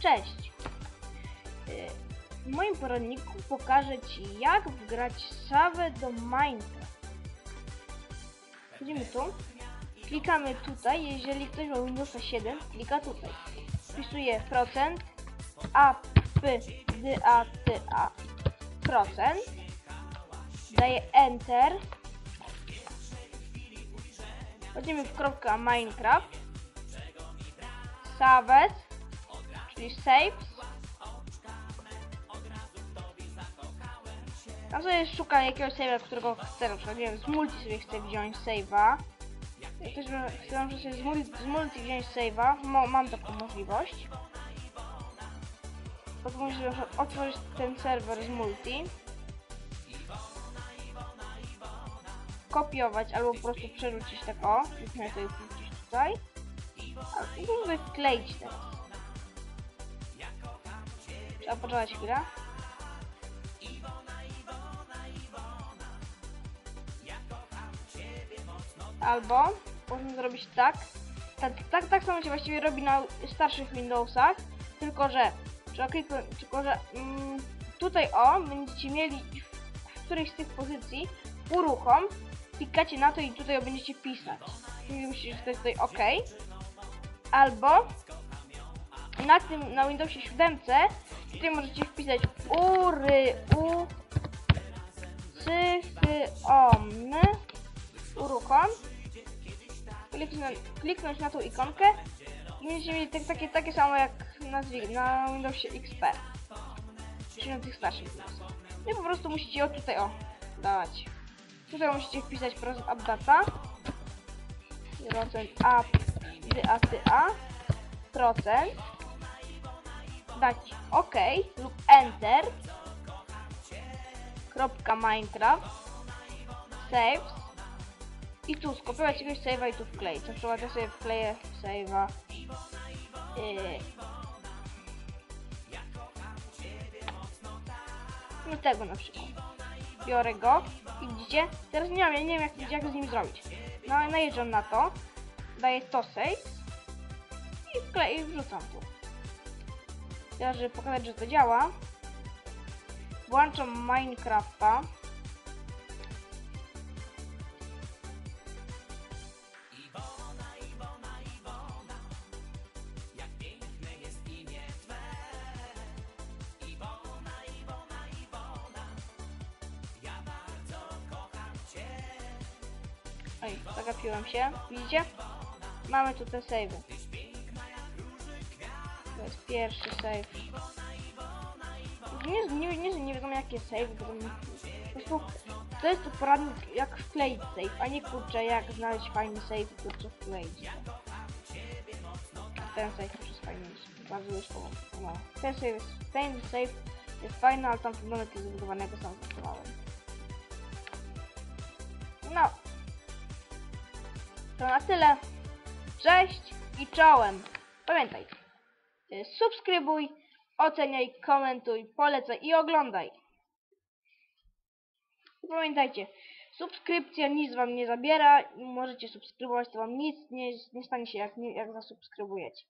Cześć! Y, W moim poradniku pokażę Ci jak wgrać Savę do Minecraft. Wchodzimy tu, klikamy tutaj, jeżeli ktoś ma Windowsa 7, klika tutaj. Wpisuje procent, a, p, d, a, t, a, procent, daje Enter, wchodzimy w kropkę Minecraft, Saves, czyli saves. Tam sobie szuka jakiegoś save'a, którego chcę, na przykład, nie wiem, z multi sobie chcę wziąć save'a. Ktoś ma- chce może sobie z multi, z multi wziąć save'a, mam taką możliwość. Potem możesz otworzyć ten serwer z multi. Kopiować albo po prostu przerzucić tak o. Wrzucić tutaj. A i musimy wkleić teraz. Trzeba poczekać chwilę. Albo można zrobić tak. Tak, tak, tak samo się właściwie robi na starszych Windowsach, tylko że tylko że mm, tutaj o będziecie mieli w, w którejś z tych pozycji uruchom, klikacie na to i tutaj będziecie pisać. Czyli musicie wstać tutaj OK. Albo na tym, na Windowsie 7 tutaj możecie wpisać ury, u, cyfy, om, uruchom. Kliknąć, kliknąć na tą ikonkę i będziecie mieli tak, takie, takie samo jak na, na Windowsie XP. Czyli na tych starszych Windowsach. I po prostu musicie o tutaj o dawać. Tutaj musicie wpisać procent updata. Procent up, a, ty, a. Procent. Dać OK lub Enter. Kropka Minecraft. Saves. I tu skopiować jakiegoś save'a i tu wkleić. Na przykład ja sobie wkleję save'a. Yy. No tego na przykład. Biorę go i widzicie? Teraz nie wiem, ja nie wiem jak, jak z nim zrobić. No, najeżdżam na to. Daję to save. I wkleję i wrzucam tu. Teraz, żeby pokazać, że to działa. Włączam Minecrafta. Oj, zagapiłem się. Widzicie? Mamy tu te save'y. To jest pierwszy save. Nie, nie, nie, nie wiadomo jakie save, bo to jest to poradnik jak wkleić save, a nie kurczę jak znaleźć fajny save kurczę wkleić. Ten save jest fajny, jest bardzo łóżkowo. No. Ten save jest, ten save jest fajny, ale tam wygląda jest zbudowanego sam zbudowałem. No. To na tyle. Cześć i czołem. Pamiętaj. Y, Subskrybuj, oceniaj, komentuj, polecaj i oglądaj. Pamiętajcie, subskrypcja nic wam nie zabiera. Możecie subskrybować, to wam nic nie, nie stanie się jak, jak zasubskrybujecie.